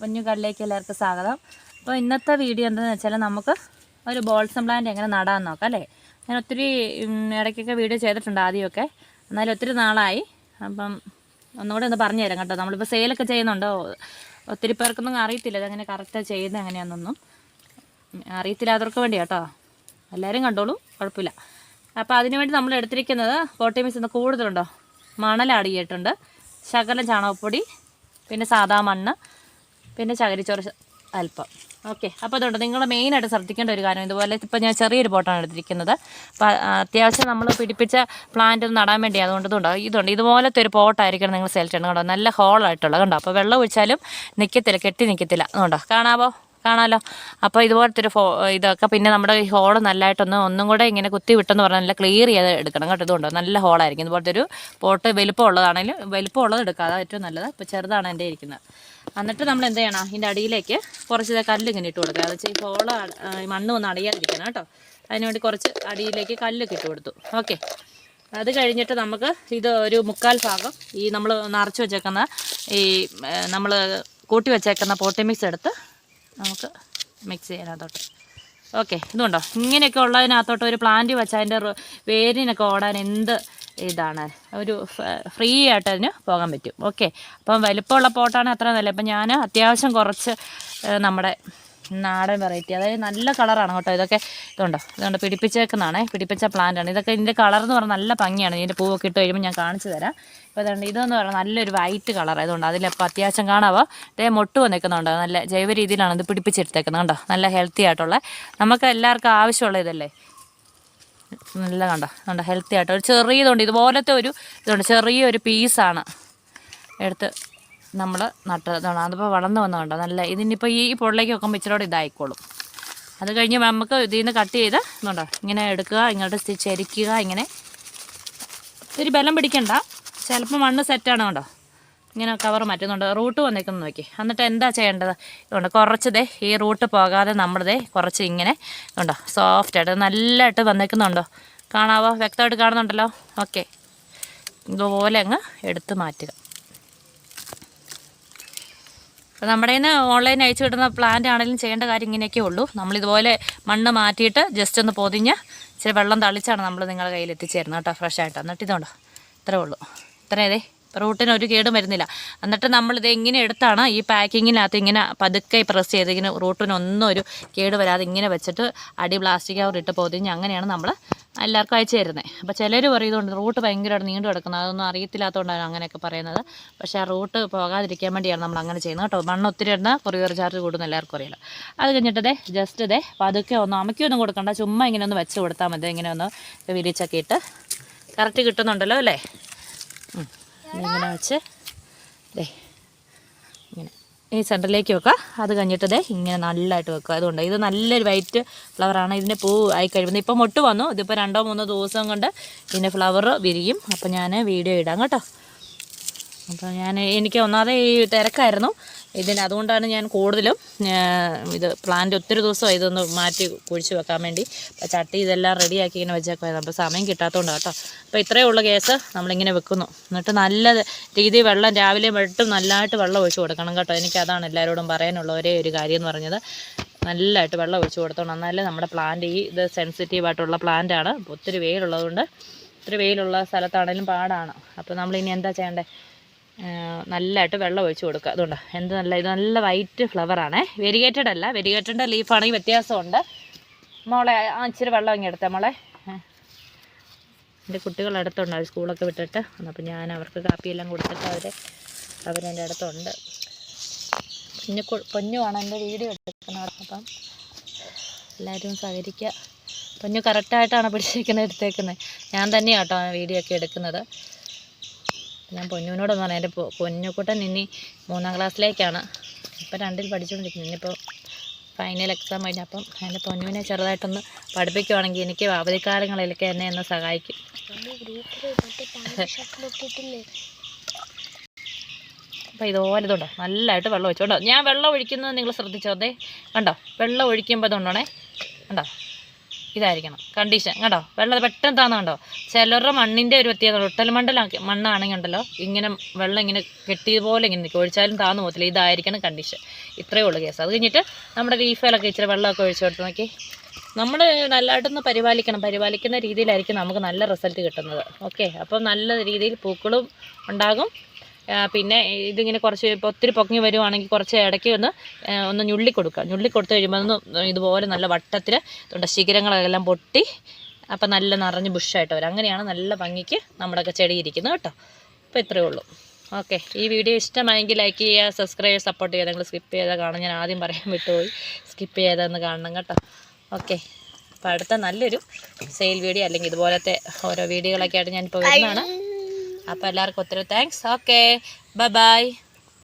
കുഞ്ഞു എല്ലാവർക്കും സ്വാഗതം. അപ്പോൾ ഇന്നത്തെ വീഡിയോ എന്താണെന്ന് വെച്ചാൽ നമുക്ക് ഒരു ബോൾസം പ്ലാന്റ് എങ്ങനെ നടാൻ നോക്കാം അല്ലേ? ഞാൻ ഒത്തിരി ഇടയ്ക്കൊക്കെ വീഡിയോ ചെയ്തിട്ടുണ്ട് ആദ്യമൊക്കെ. എന്നാലും ഒത്തിരി നാളായി. അപ്പം ഒന്നുകൂടെ ഒന്ന് പറഞ്ഞു തരാം കേട്ടോ. നമ്മളിപ്പോൾ സെയിലൊക്കെ ചെയ്യുന്നുണ്ടോ? ഒത്തിരി പേർക്കൊന്നും അറിയത്തില്ല ഇതെങ്ങനെ കറക്റ്റാണ് ചെയ്യുന്നത് എങ്ങനെയാണെന്നൊന്നും അറിയത്തില്ലാത്തവർക്ക് വേണ്ടി കേട്ടോ. എല്ലാവരും കണ്ടോളൂ കുഴപ്പമില്ല. അപ്പോൾ അതിനുവേണ്ടി നമ്മൾ എടുത്തിരിക്കുന്നത് കോട്ടയം ഇന്ന് കൂടുതലുണ്ടോ? മണലടിയിട്ടുണ്ട്. ശകലം ചാണകപ്പൊടി പിന്നെ സാധാ മണ്ണ് പിന്നെ ചകിരിച്ചോറ് അല്പം ഓക്കെ. അപ്പോൾ അതുകൊണ്ട് നിങ്ങൾ മെയിനായിട്ട് ശ്രദ്ധിക്കേണ്ട ഒരു കാര്യം. ഇതുപോലെ ഇപ്പോൾ ഞാൻ ചെറിയൊരു പോട്ടാണ് എടുത്തിരിക്കുന്നത്. അപ്പോൾ അത്യാവശ്യം നമ്മൾ പിടിപ്പിച്ച പ്ലാന്റ് ഒന്ന് നടാൻ വേണ്ടി അതുകൊണ്ട് ഇതുണ്ടോ. ഇതുണ്ട്. ഇതുപോലത്തെ ഒരു പോട്ടായിരിക്കണം നിങ്ങൾ സെലക്ട് ചെയ്യണം. കേട്ടോ നല്ല ഹോളായിട്ടുള്ള കണ്ടോ? അപ്പോൾ വെള്ളം ഒഴിച്ചാലും നിൽക്കത്തില്ല കെട്ടി നിൽക്കത്തില്ല അതുകൊണ്ടോ? കാണാവോ? കാണാമല്ലോ അപ്പോൾ ഇതുപോലത്തെ ഒരു ഫോ ഇതൊക്കെ പിന്നെ നമ്മുടെ ഈ ഹോൾ നല്ലതായിട്ടൊന്ന് ഒന്നും കൂടെ ഇങ്ങനെ കുത്തി വിട്ടെന്ന് പറഞ്ഞാൽ നല്ല ക്ലിയർ ചെയ്ത് എടുക്കണം. കേട്ടോ ഇതുകൊണ്ടോ നല്ല ഹോളായിരിക്കും ഇതുപോലത്തെ ഒരു പോട്ട് വലിപ്പം ഉള്ളതാണെങ്കിലും വലിപ്പം ഉള്ളത് എടുക്കുക അതാണ് ഏറ്റവും നല്ലത്. ഇപ്പോൾ ചെറുതാണ് എന്റെ ഇരിക്കുന്നത്. എന്നിട്ട് നമ്മൾ എന്ത് ചെയ്യണം? ഇതിന്റെ അടിയിലേക്ക് കുറച്ച് ഇതേ കല്ല് ഇങ്ങനെ ഇട്ട് കൊടുക്കുക. അത് വെച്ചാൽ ഈ ഈ മണ്ണ് ഒന്ന് അടിയാതിരിക്കണം കേട്ടോ. അതിനുവേണ്ടി കുറച്ച് അടിയിലേക്ക് കല്ലൊക്കെ ഇട്ട് കൊടുത്തു. ഓക്കെ. അത് കഴിഞ്ഞിട്ട് നമുക്ക് ഇത് ഒരു മുക്കാൽ ഭാഗം ഈ നമ്മൾ നിറച്ച് വെച്ചേക്കുന്ന ഈ നമ്മൾ കൂട്ടി വെച്ചേക്കുന്ന പോട്ടി മിക്സ് എടുത്ത് നമുക്ക് മിക്സ് ചെയ്യാനകത്തോട്ട് ഓക്കെ. ഇതുണ്ടോ? ഇങ്ങനെയൊക്കെ ഉള്ളതിനകത്തോട്ട് ഒരു പ്ലാന്റ് വെച്ച് അതിന്റെ വേരിനൊക്കെ ഓടാൻ എന്ത് ഇതാണ്. ഒരു ഫ്രീ ആയിട്ട് അതിന് പോകാൻ പറ്റും. ഓക്കെ. അപ്പം വലിപ്പമുള്ള പോട്ടാണ് അത്ര നല്ല അപ്പം ഞാൻ അത്യാവശ്യം കുറച്ച് നമ്മുടെ നാടൻ വെറൈറ്റി അതായത് നല്ല കളറാണ് കേട്ടോ ഇതൊക്കെ. ഇതുണ്ടോ? ഇതുകൊണ്ട് പിടിപ്പിച്ചേക്കുന്നതാണേ. പിടിപ്പിച്ച പ്ലാന്റ് ആണ് ഇതൊക്കെ ഇതിന്റെ കളർ എന്ന് പറഞ്ഞാൽ നല്ല ഭംഗിയാണ്. ഇതിന്റെ പൂവൊക്കെ ഇട്ട് കഴിയുമ്പോൾ ഞാൻ കാണിച്ചു തരാം. അപ്പോൾ അതുകൊണ്ട് ഇതെന്ന് പറഞ്ഞാൽ നല്ലൊരു വൈറ്റ് കളർ ആയതുകൊണ്ട് അതിലപ്പോൾ അത്യാവശ്യം കാണാവോ? ഇതേ മൊട്ട് വന്നിരിക്കുന്നുണ്ട് നല്ല ജൈവ രീതിയിലാണ് ഇത് പിടിപ്പിച്ചെടുത്തേക്കുന്നത്. കണ്ടോ? നല്ല ഹെൽത്തി ആയിട്ടുള്ള. നമുക്ക് എല്ലാവർക്കും ആവശ്യമുള്ള ഇതല്ലേ? നല്ല കണ്ടോ? കണ്ട? ഹെൽത്തി ആയിട്ട്. ഒരു ചെറിയതുണ്ട് ഇതുപോലത്തെ ഒരു ഇതുണ്ട്. ചെറിയൊരു പീസാണ് എടുത്ത് നമ്മൾ നട്ടത്. ഇതാണ്. അതിപ്പോൾ വളർന്നു വന്നതുണ്ടോ നല്ല ഇതിനിപ്പോൾ ഈ പൊള്ളിലേക്ക് വെക്കുമ്പോൾ ഇച്ചിരോടെ ഇതായിക്കോളും. അത് കഴിഞ്ഞ് നമുക്ക് ഇതിൽ നിന്ന് കട്ട് ചെയ്ത് ഇതുണ്ടോ? ഇങ്ങനെ എടുക്കുക ഇങ്ങോട്ട് സ്റ്റിച്ച് ചരിക്കുക ഇങ്ങനെ. ഒരു ബലം പിടിക്കണ്ട. ചിലപ്പോൾ മണ്ണ് സെറ്റാണ് കണ്ടോ? ഇങ്ങനെ കവർ മാറ്റുന്നുണ്ട്. റൂട്ട് വന്നേക്കുന്നു നോക്കി. എന്നിട്ട് എന്താ ചെയ്യേണ്ടത്? ഇതുകൊണ്ട് കുറച്ചതേ ഈ റൂട്ട് പോകാതെ നമ്മളിതേ കുറച്ച് ഇങ്ങനെ ഉണ്ടോ സോഫ്റ്റായിട്ട് നല്ലതായിട്ട് വന്നേക്കുന്നുണ്ടോ? കാണാവോ? വ്യക്തമായിട്ട് കാണുന്നുണ്ടല്ലോ? ഓക്കെ. ഇതുപോലെ അങ്ങ് എടുത്ത് മാറ്റുക. അപ്പോൾ നമ്മുടെ നിന്ന് ഓൺലൈൻ അയച്ചു കിട്ടുന്ന പ്ലാന്റ് ആണെങ്കിലും ചെയ്യേണ്ട കാര്യം ഇങ്ങനെയൊക്കെ ഉള്ളൂ. നമ്മളിതുപോലെ മണ്ണ് മാറ്റിയിട്ട് ജസ്റ്റ് ഒന്ന് പൊതിഞ്ഞ് ഇച്ചിരി വെള്ളം തളിച്ചാണ് നമ്മൾ നിങ്ങളുടെ കയ്യിൽ എത്തിച്ചേരുന്നത് കേട്ടോ ഫ്രഷായിട്ട് എന്നിട്ട് ഇതുണ്ടോ? ഇത്രേ ഉള്ളൂ. ഇത്രേ ഇതേ റൂട്ടിന് ഒരു കേടും വരുന്നില്ല. എന്നിട്ട് നമ്മളിത് ഇങ്ങനെ എടുത്താണ് ഈ പാക്കിങ്ങിനകത്ത് ഇങ്ങനെ പതുക്കെ പ്രസ് ചെയ്ത് ഇങ്ങനെ റൂട്ടിനൊന്നും ഒരു കേട് വരാതെ ഇങ്ങനെ വെച്ചിട്ട് അടി പ്ലാസ്റ്റിക് കവർ ഇട്ട് പൊതിഞ്ഞ് അങ്ങനെയാണ് നമ്മൾ എല്ലാവർക്കും അയച്ചു തരുന്നത് അപ്പോൾ ചിലർ പറയുന്നുണ്ട് റൂട്ട് ഭയങ്കരമായിട്ട് നീണ്ടു കിടക്കുന്നത് അതൊന്നും അറിയത്തില്ലാത്തതുകൊണ്ടാണ് അങ്ങനെയൊക്കെ പറയുന്നത്. പക്ഷേ ആ റൂട്ട് പോകാതിരിക്കാൻ വേണ്ടിയാണ് നമ്മൾ അങ്ങനെ ചെയ്യുന്നത് കേട്ടോ. മണ്ണ് ഒത്തിരി ഇടുന്ന കൊറിയർ ചാർജ് കൂടുന്ന എല്ലാവർക്കും അറിയില്ല അത് കഴിഞ്ഞിട്ട് ജസ്റ്റ് ദേ പതുക്കെ ഒന്ന് അമക്കൊന്നും കൊടുക്കണ്ട. ചുമ്മാ ഇങ്ങനെ ഒന്ന് വെച്ച് കൊടുത്താൽ മതി. ഇങ്ങനെ ഒന്ന് വിരിച്ചൊക്കെ ഇട്ട് കറക്റ്റ് കിട്ടുന്നുണ്ടല്ലോ അല്ലേ. ഇങ്ങനെ വെച്ച് ദേ ഇങ്ങനെ. ഈ സെന്ററിലേക്ക് വെക്കുക. അത് കഴിഞ്ഞിട്ട് ദേ ഇങ്ങനെ നല്ലതായിട്ട് വെക്കുക. അതുകൊണ്ട് ഇത് നല്ലൊരു വൈറ്റ് ഫ്ലവറാണ് ഇതിന്റെ പൂ ആയി കഴിയുന്നത് ഇപ്പോൾ മൊട്ട് വന്നു. ഇതിപ്പോൾ രണ്ടോ മൂന്നോ ദിവസം കൊണ്ട് ഇതിന്റെ ഫ്ലവർ വിരിയും. അപ്പോൾ ഞാൻ വീഡിയോ ഇടാം കേട്ടോ. അപ്പോൾ ഞാൻ എനിക്ക് ഒന്നാതെ ഈ തിരക്കായിരുന്നു. ഇതിന് അതുകൊണ്ടാണ് ഞാൻ കൂടുതലും ഇത് പ്ലാന്റ് ഒത്തിരി ദിവസമായി ഇതൊന്ന് മാറ്റി കുഴിച്ച് വെക്കാൻ വേണ്ടി. ചട്ടി ഇതെല്ലാം റെഡിയാക്കി ഇങ്ങനെ വെച്ചേക്കുമായിരുന്നു അപ്പോൾ സമയം കിട്ടാത്തതുകൊണ്ട് കേട്ടോ അപ്പോൾ ഇത്രയേ ഉള്ള കേസ്. നമ്മളിങ്ങനെ വെക്കുന്നു. എന്നിട്ട് നല്ല രീതിയിൽ വെള്ളം രാവിലെ വെട്ടും നല്ലതായിട്ട് വെള്ളം ഒഴിച്ച് കൊടുക്കണം കേട്ടോ. എനിക്ക് അതാണ് എല്ലാവരോടും പറയാനുള്ള ഒരേ ഒരു കാര്യം എന്ന് പറഞ്ഞത്. നല്ലതായിട്ട് വെള്ളം ഒഴിച്ച് കൊടുത്തോണം. എന്നാലേ നമ്മുടെ പ്ലാന്റ് ഈ ഇത് സെൻസിറ്റീവ് ആയിട്ടുള്ള പ്ലാന്റ് ആണ്. അപ്പോൾ ഒത്തിരി വെയിലുള്ളതുകൊണ്ട് ഒത്തിരി വെയിലുള്ള സ്ഥലത്താണെങ്കിലും പാടാണ്. അപ്പോൾ നമ്മളിനി എന്താ ചെയ്യേണ്ടത് നല്ലതായിട്ട് വെള്ളം ഒഴിച്ച് കൊടുക്കുക. അതുകൊണ്ട് എന്ത് നല്ല ഇത് നല്ല വൈറ്റ് ഫ്ലവറാണേ വെരിഗേറ്റഡ് അല്ല വെരിഗേറ്റഡ് ലീഫാണെങ്കിൽ വ്യത്യാസമുണ്ട്. മോളെ ആ ഇച്ചിരി വെള്ളം അങ്ങ് എടുത്താൽ മോളെ. എന്റെ കുട്ടികൾ അവർ സ്കൂളൊക്കെ വിട്ടിട്ട്. അപ്പോൾ ഞാൻ അവർക്ക് കാപ്പിയെല്ലാം കൊടുത്തിട്ട് അവർ അവരെന്റെ അടുത്തുണ്ട്. പിന്നെ പൊന്നുമാണ് എന്റെ വീഡിയോ എടുക്കുന്നത്. അപ്പം എല്ലാവരും സഹകരിക്കുക. പൊന്നു കറക്റ്റായിട്ടാണ് പിടിച്ചിരിക്കുന്നത് എടുത്തേക്കുന്നത്. ഞാൻ തന്നെയാണ് കേട്ടോ വീഡിയോ ഒക്കെ എടുക്കുന്നത്. ഞാൻ പൊന്നുവിനോടൊന്ന് പറയാം എന്റെ പൊന്നുക്കുട്ടൻ ഇനി മൂന്നാം ക്ലാസ്സിലേക്കാണ്. ഇപ്പം രണ്ടിൽ പഠിച്ചുകൊണ്ടിരിക്കുന്നു ഇനിയിപ്പോൾ ഫൈനൽ എക്സാം കഴിഞ്ഞപ്പം എന്റെ പൊന്നുവിനെ ചെറുതായിട്ടൊന്ന് പഠിപ്പിക്കുവാണെങ്കിൽ എനിക്ക് അവധിക്കാലങ്ങളിലൊക്കെ എന്നെ ഒന്ന് സഹായിക്കും. അപ്പോൾ ഇതുപോലെ ഇതുണ്ടോ? നല്ലതായിട്ട് വെള്ളം ഒഴിച്ചോണ്ടോ ഞാൻ വെള്ളം ഒഴിക്കുന്നത് നിങ്ങൾ ശ്രദ്ധിച്ചോ? അതെ കണ്ടോ? വെള്ളം ഒഴിക്കുമ്പോൾ ഇതുണ്ടോണേ? കണ്ടോ? ഇതായിരിക്കണം. കണ്ടീഷൻ കേട്ടോ വെള്ളം പെട്ടെന്ന് താന്ന് കണ്ടോ? ചിലരുടെ മണ്ണിന്റെ ഒരു വ്യത്യാസം ഒട്ടൽ മണ്ടലാക്കി മണ്ണാണെങ്കിൽ ഉണ്ടല്ലോ ഇങ്ങനെ വെള്ളം ഇങ്ങനെ കെട്ടിയതുപോലെ ഇങ്ങനെ നിൽക്കും ഒഴിച്ചാലും താന്നു പോകത്തില്ല. ഇതായിരിക്കണം കണ്ടീഷൻ ഇത്രയേ ഉള്ളൂ കേസ് അത് കഴിഞ്ഞിട്ട് നമ്മുടെ ലീഫിലൊക്കെ ഇച്ചിരി വെള്ളമൊക്കെ ഒഴിച്ചു കൊടുത്ത് നോക്കി. നമ്മൾ നല്ലതായിട്ടൊന്ന് പരിപാലിക്കണം. പരിപാലിക്കുന്ന രീതിയിലായിരിക്കും നമുക്ക് നല്ല റിസൾട്ട് കിട്ടുന്നത്. ഓക്കെ അപ്പം നല്ല രീതിയിൽ പൂക്കളും ഉണ്ടാകും. പിന്നെ ഇതിങ്ങനെ കുറച്ച് ഇപ്പോൾ ഒത്തിരി പൊക്കി വരുവാണെങ്കിൽ കുറച്ച് ഇടയ്ക്ക് ഒന്ന് ഒന്ന് ഞുള്ളി കൊടുക്കുക ഞുള്ളി കൊടുത്തു കഴിയുമ്പോൾ ഒന്ന് ഇതുപോലെ നല്ല വട്ടത്തിൽ തൊണ്ട ശിഖരങ്ങളെല്ലാം പൊട്ടി അപ്പം നല്ല നിറഞ്ഞ് ബുഷായിട്ട് വരും. അങ്ങനെയാണ് നല്ല ഭംഗിക്ക് നമ്മുടെയൊക്കെ ചെടി ഇരിക്കുന്നത് കേട്ടോ. അപ്പോൾ ഇത്രയേ ഉള്ളൂ. ഓക്കെ. ഈ വീഡിയോ ഇഷ്ടമായെങ്കിൽ ലൈക്ക് ചെയ്യുക സബ്സ്ക്രൈബ് സപ്പോർട്ട് ചെയ്യുക. നിങ്ങൾ സ്കിപ്പ് ചെയ്താൽ കാണാം ഞാൻ ആദ്യം പറയാൻ വിട്ടുപോയി. സ്കിപ്പ് ചെയ്താന്ന് കാണണം കേട്ടോ. ഓക്കെ. അപ്പോൾ അടുത്ത നല്ലൊരു സെയിൽ വീഡിയോ അല്ലെങ്കിൽ ഇതുപോലത്തെ ഓരോ വീഡിയോകളൊക്കെ ആയിട്ട് ഞാനിപ്പോൾ വരുന്നതാണ്. അപ്പോൾ എല്ലാവർക്കും ഒത്തിരി താങ്ക്സ് ഓക്കെ ബൈ ബൈ